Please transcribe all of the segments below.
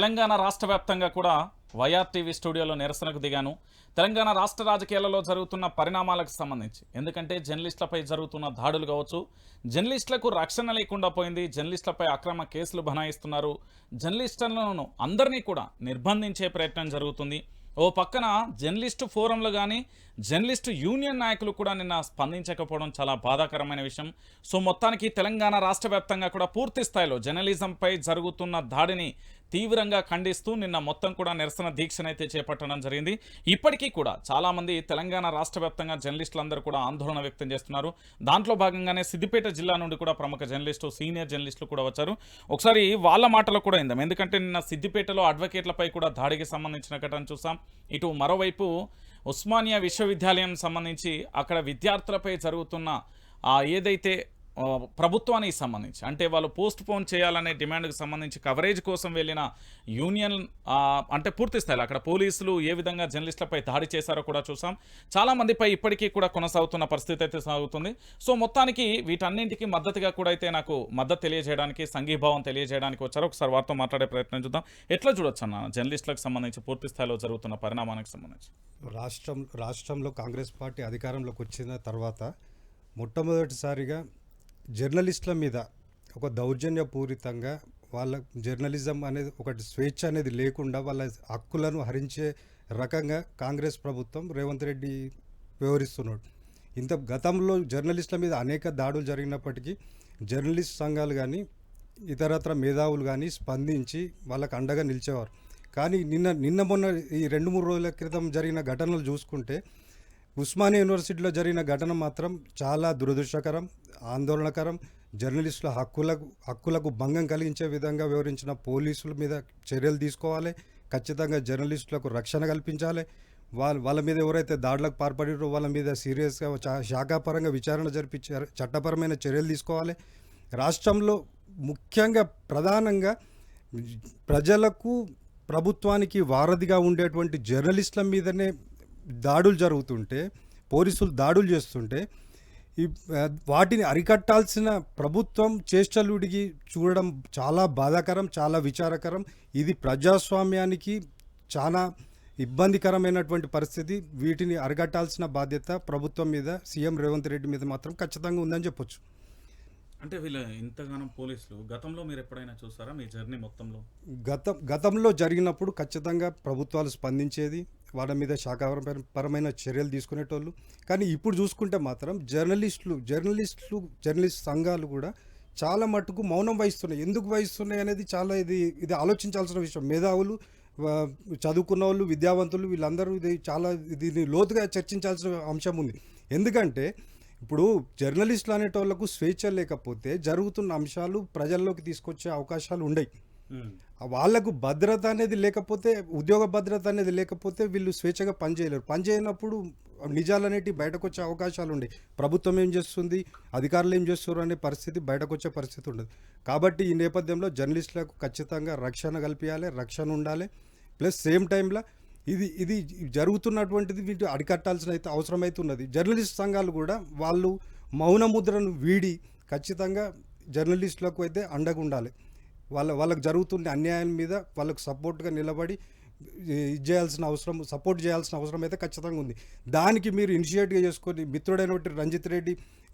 తెలంగాణ రాష్ట్ర వ్యాప్తంగా కూడా వైఆర్ టీవీ స్టూడియోలో నిరసనకు దిగాను. తెలంగాణ రాష్ట్ర రాజకీయాలలో జరుగుతున్న పరిణామాలకు సంబంధించి ఎందుకంటే జర్నలిస్టులపై జరుగుతున్న దాడులు కావచ్చు జర్నలిస్టులకు రక్షణ లేకుండా పోయింది జర్నలిస్టులపై అక్రమ కేసులు బనాయిస్తున్నారు. జర్నలిస్టులను అందరినీ కూడా నిర్బంధించే ప్రయత్నం జరుగుతుంది. ఓ పక్కన జర్నలిస్టు ఫోరంలు కానీ జర్నలిస్టు యూనియన్ నాయకులు కూడా నిన్న స్పందించకపోవడం చాలా బాధాకరమైన విషయం. సో మొత్తానికి తెలంగాణ రాష్ట్ర వ్యాప్తంగా కూడా పూర్తి స్థాయిలో జర్నలిజంపై జరుగుతున్న దాడిని తీవ్రంగా ఖండిస్తూ నిన్న మొత్తం కూడా నిరసన దీక్షనైతే చేపట్టడం జరిగింది. ఇప్పటికీ కూడా చాలామంది తెలంగాణ రాష్ట్ర వ్యాప్తంగా జర్నలిస్టులందరూ కూడా ఆందోళన వ్యక్తం చేస్తున్నారు. దాంట్లో భాగంగానే సిద్దిపేట జిల్లా నుండి కూడా ప్రముఖ జర్నలిస్టు సీనియర్ జర్నలిస్టులు కూడా వచ్చారు. ఒకసారి వాళ్ళ మాటలు కూడా ఇందాం ఎందుకంటే నిన్న సిద్దిపేటలో అడ్వకేట్లపై కూడా దాడికి సంబంధించిన ఘటన చూసాం. ఇటు మరోవైపు ఉస్మానియా విశ్వవిద్యాలయం సంబంధించి అక్కడ విద్యార్థులపై జరుగుతున్న ఏదైతే ప్రభుత్వానికి సంబంధించి అంటే వాళ్ళు పోస్ట్ పోన్ చేయాలనే డిమాండ్కి సంబంధించి కవరేజ్ కోసం వెళ్ళిన యూనియన్ అంటే పూర్తి స్థాయిలో అక్కడ పోలీసులు ఏ విధంగా జర్నలిస్టులపై దాడి చేశారో కూడా చూసాం. చాలామందిపై ఇప్పటికీ కూడా కొనసాగుతున్న పరిస్థితి అయితే సాగుతుంది. సో మొత్తానికి వీటన్నింటికి మద్దతుగా కూడా అయితే నాకు మద్దతు తెలియజేయడానికి సంఘీభావం తెలియజేయడానికి వచ్చారు. ఒకసారి వారితో మాట్లాడే ప్రయత్నం చూద్దాం. ఎట్లా చూడొచ్చు అన్న జర్నలిస్టులకు సంబంధించి పూర్తి స్థాయిలో జరుగుతున్న పరిణామానికి సంబంధించి? రాష్ట్రం రాష్ట్రంలో కాంగ్రెస్ పార్టీ అధికారంలోకి వచ్చిన తర్వాత మొట్టమొదటిసారిగా జర్నలిస్టుల మీద ఒక దౌర్జన్యపూరితంగా వాళ్ళ జర్నలిజం అనేది ఒకటి స్వేచ్ఛ అనేది లేకుండా వాళ్ళ హక్కులను హరించే రకంగా కాంగ్రెస్ ప్రభుత్వం రేవంత్ రెడ్డి వ్యవహరిస్తున్నాడు. ఇంత గతంలో జర్నలిస్టుల మీద అనేక దాడులు జరిగినప్పటికీ జర్నలిస్ట్ సంఘాలు కానీ ఇతరత్ర మేధావులు కానీ స్పందించి వాళ్ళకు అండగా నిలిచేవారు. కానీ నిన్న నిన్న మొన్న ఈ రెండు మూడు రోజుల క్రితం జరిగిన ఘటనలు చూసుకుంటే ఉస్మానియా యూనివర్సిటీలో జరిగిన ఘటన మాత్రం చాలా దురదృష్టకరం ఆందోళనకరం. జర్నలిస్టుల హక్కులకు హక్కులకు భంగం కలిగించే విధంగా వివరించిన పోలీసుల మీద చర్యలు తీసుకోవాలి. ఖచ్చితంగా జర్నలిస్టులకు రక్షణ కల్పించాలి. వాళ్ళ వాళ్ళ మీద ఎవరైతే దాడులకు పాల్పడిరో వాళ్ళ మీద సీరియస్గా చా- శాఖాపరంగా విచారణ జరిపించి చట్టపరమైన చర్యలు తీసుకోవాలి. రాష్ట్రంలో ముఖ్యంగా ప్రధానంగా ప్రజలకు ప్రభుత్వానికి వారధిగా ఉండేటువంటి జర్నలిస్టుల మీదనే దాడులు జరుగుతుంటే పోలీసులు దాడులు చేస్తుంటే ఈ వాటిని అరికట్టాల్సిన ప్రభుత్వం చేష్టలుడికి చూడడం చాలా బాధాకరం చాలా విచారకరం. ఇది ప్రజాస్వామ్యానికి చాలా ఇబ్బందికరమైనటువంటి పరిస్థితి. వీటిని అరికట్టాల్సిన బాధ్యత ప్రభుత్వం మీద సీఎం రేవంత్ రెడ్డి మీద మాత్రం ఖచ్చితంగా ఉందని చెప్పొచ్చు. అంటే వీళ్ళు ఇంతగానం పోలీసులు గతంలో మీరు ఎప్పుడైనా చూసారా మీ జర్నీ మొత్తంలో? గత గతంలో జరిగినప్పుడు ఖచ్చితంగా ప్రభుత్వాలు స్పందించేది వాళ్ళ మీద శాఖాపరమైన పరమైన చర్యలు తీసుకునేటోళ్ళు. కానీ ఇప్పుడు చూసుకుంటే మాత్రం జర్నలిస్టులు జర్నలిస్టులు జర్నలిస్ట్ సంఘాలు కూడా చాలా మట్టుకు మౌనం వహిస్తున్నాయి. ఎందుకు వహిస్తున్నాయి అనేది చాలా ఇది ఇది ఆలోచించాల్సిన విషయం. మేధావులు చదువుకున్న వాళ్ళు విద్యావంతులు వీళ్ళందరూ ఇది చాలా దీన్ని లోతుగా చర్చించాల్సిన అంశం ఉంది. ఎందుకంటే ఇప్పుడు జర్నలిస్టులు అనేటోళ్ళకు స్వేచ్ఛ లేకపోతే జరుగుతున్న అంశాలు ప్రజల్లోకి తీసుకొచ్చే అవకాశాలు ఉండయి. Hmm. వాళ్ళకు వాళ్ళకు భద్రత అనేది లేకపోతే ఉద్యోగ భద్రత అనేది లేకపోతే వీళ్ళు స్వేచ్ఛగా పనిచేయలేరు పనిచేయనప్పుడు నిజాలు అనేటివి బయటకు వచ్చే అవకాశాలు ఉండే. ప్రభుత్వం ఏం చేస్తుంది? అధికారులు ఏం చేస్తారు అనే పరిస్థితి బయటకు వచ్చే పరిస్థితి ఉండదు. కాబట్టి ఈ నేపథ్యంలో జర్నలిస్టులకు ఖచ్చితంగా రక్షణ కల్పించాలి రక్షణ ఉండాలి. ప్లస్ సేమ్ టైంలో ఇది ఇది జరుగుతున్నటువంటిది వీటి అరికట్టాల్సిన అయితే అవసరం అయితే ఉన్నది జర్నలిస్ట్ సంఘాలు కూడా వాళ్ళు మౌన ముద్రను వీడి ఖచ్చితంగా జర్నలిస్టులకు అయితే అండగా ఉండాలి వాళ్ళ వాళ్ళకి జరుగుతున్న అన్యాయం మీద వాళ్ళకు సపోర్ట్గా నిలబడి ఇది చేయాల్సిన అవసరం సపోర్ట్ చేయాల్సిన అవసరం అయితే ఖచ్చితంగా ఉంది. దానికి మీరు ఇనిషియేట్గా చేసుకొని మిత్రుడైనటువంటి రంజిత్ రెడ్డి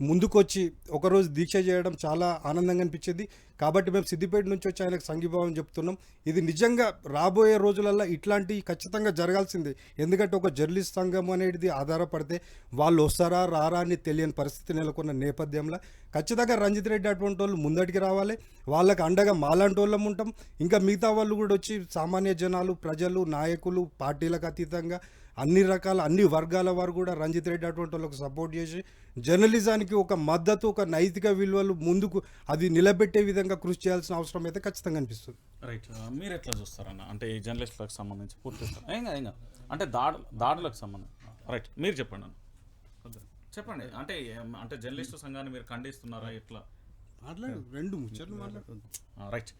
ముందుకొచ్చి ఒకరోజు దీక్ష చేయడం చాలా ఆనందంగా అనిపించింది. కాబట్టి మేము సిద్దిపేట నుంచి వచ్చి ఆయనకు సంఘీభావం చెప్తున్నాం. ఇది నిజంగా రాబోయే రోజులల్లో ఇట్లాంటి ఖచ్చితంగా జరగాల్సిందే. ఎందుకంటే ఒక జర్నలిస్ట్ సంఘం అనేది ఆధారపడితే వాళ్ళు వస్తారా రారా అని తెలియని పరిస్థితి నెలకొన్న నేపథ్యంలో ఖచ్చితంగా రంజిత్ రెడ్డి అటువంటి వాళ్ళు ముందటికి రావాలి. వాళ్ళకి అండగా మాలాంటి వాళ్ళం ఉంటాం. ఇంకా మిగతా వాళ్ళు కూడా వచ్చి సామాన్య జనాలు ప్రజలు నాయకులు పార్టీలకు అతీతంగా అన్ని రకాల అన్ని వర్గాల వారు కూడా రంజిత్ రెడ్డి అటువంటి వాళ్ళకు సపోర్ట్ చేసి జర్నలిజానికి ఒక మద్దతు ఒక నైతిక విలువలు ముందుకు అది నిలబెట్టే విధంగా కృషి చేయాల్సిన అవసరం అయితే ఖచ్చితంగా అనిపిస్తుంది. రైట్ మీరు ఎట్లా చూస్తారన్న? అంటే ఈ జర్నలిస్టులకు సంబంధించి పూర్తి. అంటే దాడు దాడులకు సంబంధించి. రైట్ మీరు చెప్పండి అన్న. చెప్పండి. అంటే అంటే జర్నలిస్టు సంఘాన్ని మీరు ఖండిస్తున్నారా ఎట్లా? రెండు ముచ్చట్లు రైట్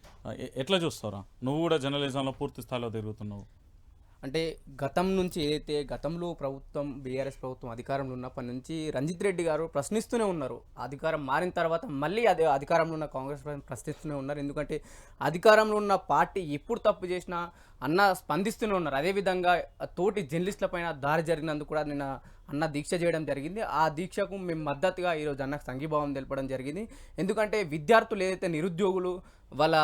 ఎట్లా చూస్తారా? నువ్వు కూడా జర్నలిజంలో పూర్తి స్థాయిలో తిరుగుతున్నావు. అంటే గతం నుంచి ఏదైతే గతంలో ప్రభుత్వం బీఆర్ఎస్ ప్రభుత్వం అధికారంలో ఉన్నప్పటి నుంచి రంజిత్ రెడ్డి గారు ప్రశ్నిస్తూనే ఉన్నారు. అధికారం మారిన తర్వాత మళ్ళీ అదే అధికారంలో ఉన్న కాంగ్రెస్ ప్రశ్నిస్తూనే ఉన్నారు. ఎందుకంటే అధికారంలో ఉన్న పార్టీ ఎప్పుడు తప్పు చేసినా అన్న స్పందిస్తూనే ఉన్నారు. అదేవిధంగా తోటి జర్నలిస్టుల పైన దారి జరిగినందుకు కూడా నిన్న అన్న దీక్ష చేయడం జరిగింది. ఆ దీక్షకు మేము మద్దతుగా ఈరోజు అన్నకు సంఘీభావం తెలపడం జరిగింది. ఎందుకంటే విద్యార్థులు ఏదైతే నిరుద్యోగులు వాళ్ళ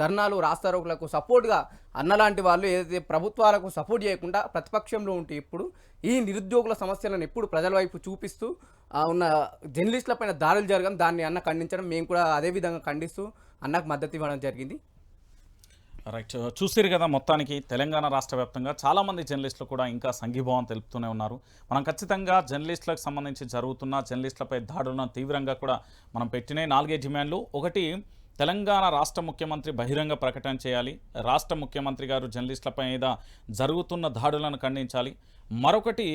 ధర్నాలు రాస్తారోకులకు సపోర్ట్గా అన్నలాంటి వాళ్ళు ఏదైతే ప్రభుత్వాలకు సపోర్ట్ చేయకుండా ప్రతిపక్షంలో ఉంటే ఇప్పుడు ఈ నిరుద్యోగుల సమస్యలను ఎప్పుడు ప్రజల వైపు చూపిస్తూ ఉన్న జర్నలిస్టుల పైన దాడులు జరగడం దాన్ని అన్న ఖండించడం మేము కూడా అదే విధంగా ఖండిస్తూ అన్నకు మద్దతు ఇవ్వడం జరిగింది. రైట్ uh, చూసిరు కదా మొత్తానికి తెలంగాణ రాష్ట్ర వ్యాప్తంగా చాలామంది జర్నలిస్టులు కూడా ఇంకా సంఘీభావం తెలుపుతూనే ఉన్నారు. మనం ఖచ్చితంగా జర్నలిస్టులకు సంబంధించి జరుగుతున్న జర్నలిస్టులపై దాడులను తీవ్రంగా కూడా మనం పెట్టిన నాలుగే డిమాండ్లు. ఒకటి తెలంగాణ రాష్ట్ర ముఖ్యమంత్రి బహిరంగ ప్రకటన చేయాలి. రాష్ట్ర ముఖ్యమంత్రి గారు జర్నలిస్టులపై మీద జరుగుతున్న దాడులను ఖండించాలి. మరొకటి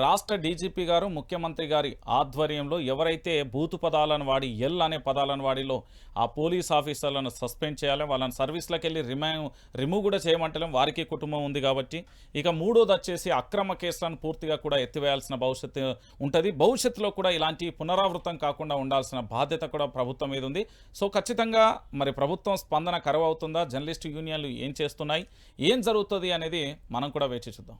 రాష్ట్ర డీజీపీ గారు ముఖ్యమంత్రి గారి ఆధ్వర్యంలో ఎవరైతే బూతు పదాలను వాడి ఎల్ అనే పదాలను వాడిలో ఆ పోలీస్ ఆఫీసర్లను సస్పెండ్ చేయాలి వాళ్ళని సర్వీస్లోకి వెళ్ళి రిమైవ్ రిమూవ్ కూడా చేయమంటలేం వారికి కుటుంబం ఉంది కాబట్టి ఇక మూడోది వచ్చేసి అక్రమ కేసులను పూర్తిగా కూడా ఎత్తివేయాల్సిన భవిష్యత్తు ఉంటుంది. భవిష్యత్తులో కూడా ఇలాంటి పునరావృతం కాకుండా ఉండాల్సిన బాధ్యత కూడా ప్రభుత్వం మీద ఉంది. సో ఖచ్చితంగా మరి ప్రభుత్వం స్పందన కరువు అవుతుందా జర్నలిస్టు యూనియన్లు ఏం చేస్తున్నాయి? ఏం జరుగుతుంది అనేది మనం కూడా వేచి చూద్దాం.